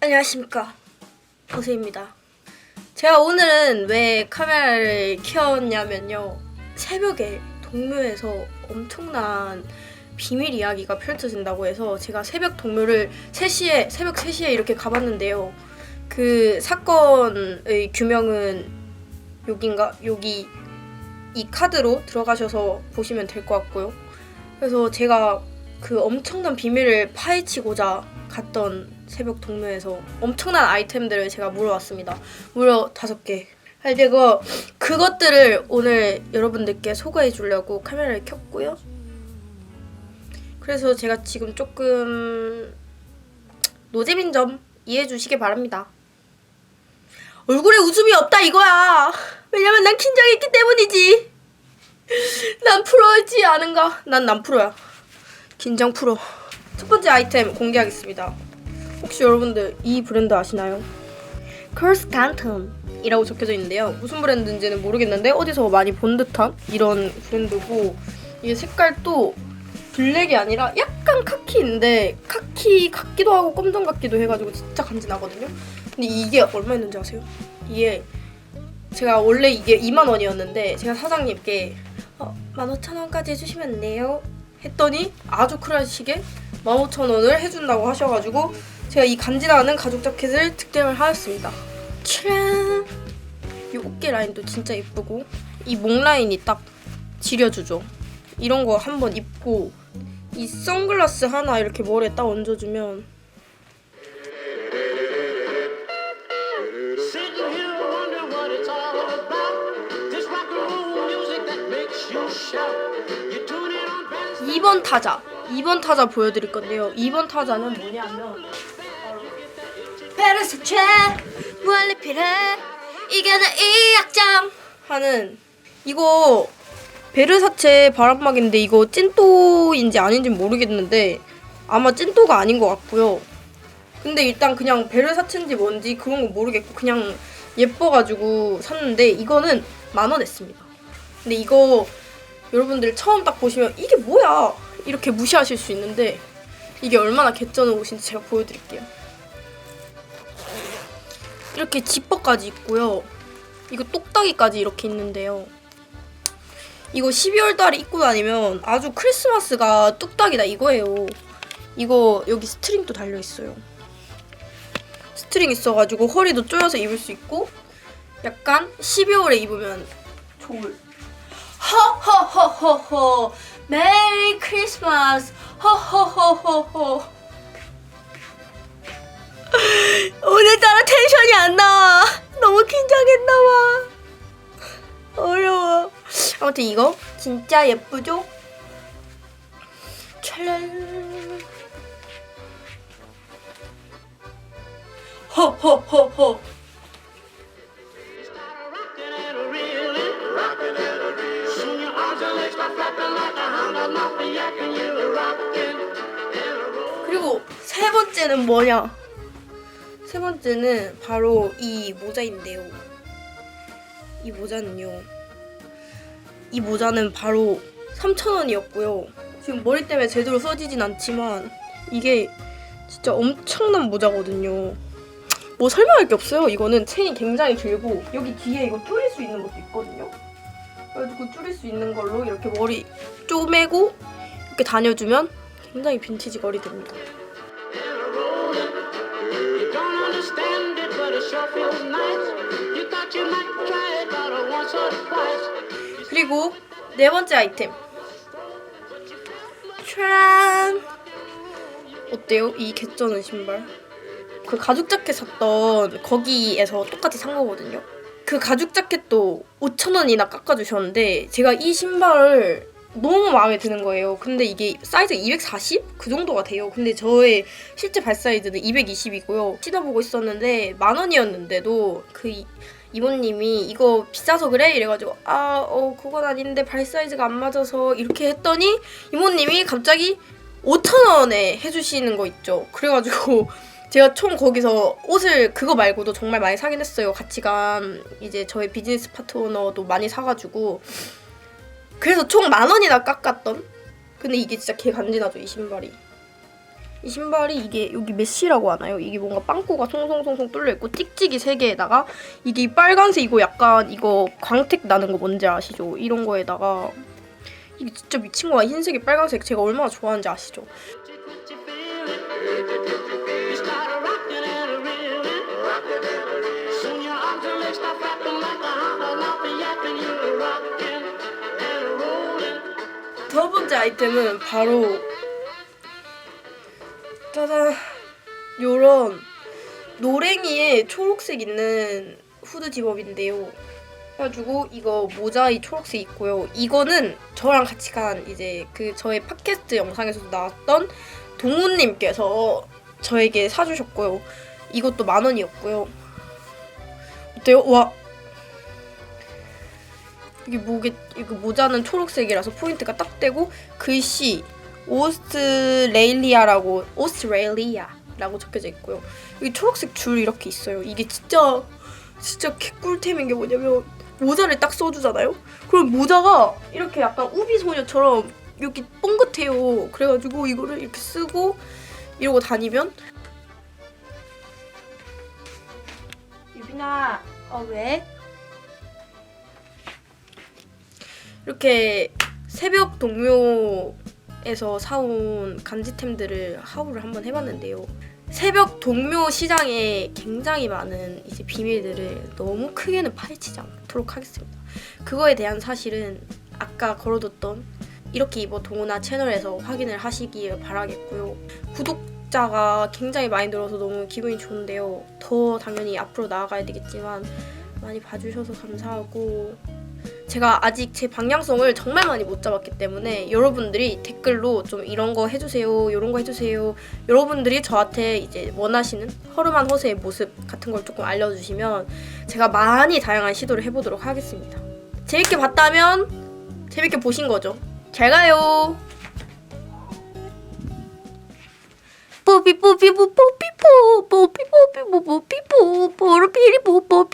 안녕하십니까 보세입니다. 제가 오늘은 왜 카메라를 켰냐면요 새벽에 동묘에서 엄청난 비밀 이야기가 펼쳐진다고 해서 제가 새벽 동묘를 3시에 새벽 3시에 이렇게 가봤는데요. 그 사건의 규명은 여긴가 여기 이 카드로 들어가셔서 보시면 될 것 같고요. 그래서 제가 그 엄청난 비밀을 파헤치고자 갔던 새벽 동묘에서 엄청난 아이템들을 제가 물어왔습니다. 무려 다섯 개. 그리고 그것들을 오늘 여러분들께 소개해 주려고 카메라를 켰고요. 그래서 제가 지금 조금 노잼인 점 이해해 주시기 바랍니다. 얼굴에 웃음이 없다 이거야. 왜냐면 난 긴장이 있기 때문이지. 난 프로지 않은가? 난 난 프로야. 긴장 프로. 첫 번째 아이템 공개하겠습니다. 혹시 여러분들 이 브랜드 아시나요? Canton이라고 적혀져 있는데요. 무슨 브랜드인지는 모르겠는데 어디서 많이 본 듯한 이런 브랜드고 이게 색깔도 블랙이 아니라 약간 카키인데 카키 같기도 하고 검정 같기도 해가지고 진짜 간지나거든요. 근데 이게 얼마였는지 아세요? 이게 제가 원래 이게 2만 원이었는데 제가 사장님께 어, 15,000원까지 해주시면 안 돼요? 했더니 아주 쿨하시게 15,000원을 해준다고 하셔가지고 제가 이 간지나는 가죽 자켓을 득템을 하였습니다. 짜란! 이 어깨 라인도 진짜 예쁘고 이 목 라인이 딱 지려주죠. 이런 거 한번 입고 이 선글라스 하나 이렇게 머리에 딱 얹어주면. 2번 타자 2번 타자 보여드릴 건데요 2번 타자는 뭐냐면 페르스체 무알리피레 이게 내이 약점. 하는 이거 베르사체 바람막인데 이거 찐또인지 아닌지 모르겠는데 아마 찐또가 아닌 것 같고요. 근데 일단 그냥 베르사체인지 뭔지 그런 거 모르겠고 그냥 예뻐가지고 샀는데 이거는 만 원 했습니다. 근데 이거 여러분들 처음 딱 보시면 이게 뭐야? 이렇게 무시하실 수 있는데 이게 얼마나 개쩌는 옷인지 제가 보여드릴게요. 이렇게 지퍼까지 있고요. 이거 똑딱이까지 이렇게 있는데요. 이거 12월 달에 입고 다니면 아주 크리스마스가 뚝딱이다 이거예요. 이거 여기 스트링도 달려 있어요. 스트링 있어가지고 허리도 조여서 입을 수 있고 약간 12월에 입으면 좋을 허허허허허 메리 크리스마스 허허허허허 아무튼 이거 진짜 예쁘죠? 찰랄 허허허허. 그리고 세 번째는 뭐냐? 세 번째는 바로 이 모자인데요. 이 모자는요. 이 모자는 바로 3,000원이었고요. 지금 머리 때문에 제대로 써지진 않지만 이게 진짜 엄청난 모자거든요. 뭐 설명할 게 없어요. 이거는 체인이 굉장히 길고 여기 뒤에 이거 줄일 수 있는 것도 있거든요. 그래가지고 줄일 수 있는 걸로 이렇게 머리 쪼매고 이렇게 다녀주면 굉장히 빈티지 거리 됩니다. 그리고 네 번째 아이템. 짠! 어때요? 이 개쩌는 신발. 그 가죽 자켓 샀던 거기에서 똑같이 산 거거든요. 그 가죽 자켓도 5,000원이나 깎아주셨는데 제가 이 신발을 너무 마음에 드는 거예요. 근데 이게 사이즈가 240? 그 정도가 돼요. 근데 저의 실제 발 사이즈는 220이고요. 신어보고 있었는데 만 원이었는데도 그 이- 이모님이 이거 비싸서 그래? 이래가지고 아 어 그건 아닌데 발 사이즈가 안 맞아서 이렇게 했더니 이모님이 갑자기 5,000원에 해주시는 거 있죠. 그래가지고 제가 총 거기서 옷을 그거 말고도 정말 많이 사긴 했어요. 간 이제 저희 비즈니스 파트너도 많이 사가지고 그래서 총 만 원이나 깎았던. 근데 이게 진짜 개 간지나죠 이 신발이. 이 신발이 이게 여기 메쉬라고 하나요? 이게 뭔가 빵꾸가 송송송송 뚫려 있고 찍찍이 세 개에다가 이게 이 빨간색 이거 약간 이거 광택 나는 거 뭔지 아시죠? 이런 거에다가 이게 진짜 미친 거야 흰색이 빨간색 제가 얼마나 좋아하는지 아시죠? 두 번째 아이템은 바로 짜잔 요런 노랭이에 초록색 있는 후드 집업인데요. 그래가지고 이거 모자 이 초록색 있고요. 이거는 저랑 같이 간 이제 그 저의 팟캐스트 영상에서도 나왔던 동훈님께서 저에게 사주셨고요. 이것도 만 원이었고요. 어때요? 와 이게 목에 이거 모자는 초록색이라서 포인트가 딱 되고 글씨 오스트레일리아라고 오스트레일리아라고 적혀져 있고요. 여기 초록색 줄 이렇게 있어요. 이게 진짜 진짜 개꿀템인 게 뭐냐면 모자를 딱 써주잖아요. 그럼 모자가 이렇게 약간 우비 소녀처럼 이렇게 뻥긋해요. 그래가지고 이거를 이렇게 쓰고 이러고 다니면 유빈아 어 왜? 이렇게 새벽 동묘 에서 사온 간지템들을 하울을 한번 해봤는데요. 새벽 동묘 시장에 굉장히 많은 이제 비밀들을 너무 크게는 파헤치지 않도록 하겠습니다. 그거에 대한 사실은 아까 걸어뒀던 이렇게 입어 동훈아 채널에서 확인을 하시길 바라겠고요. 구독자가 굉장히 많이 늘어서 너무 기분이 좋은데요. 더 당연히 앞으로 나아가야 되겠지만 많이 봐주셔서 감사하고 제가 아직 제 방향성을 정말 많이 못 잡았기 때문에 여러분들이 댓글로 좀 이런 거 해주세요, 이런 거 해주세요. 여러분들이 저한테 이제 원하시는 허름한 허세의 모습 같은 걸 조금 알려주시면 제가 많이 다양한 시도를 해보도록 하겠습니다. 재밌게 봤다면 재밌게 보신 거죠. 잘 가요. 뽀삐 뽀삐 뽀삐 뽀 뽀삐 뽀삐 뽀삐 뽀 뽀삐 뽀삐 뽀삐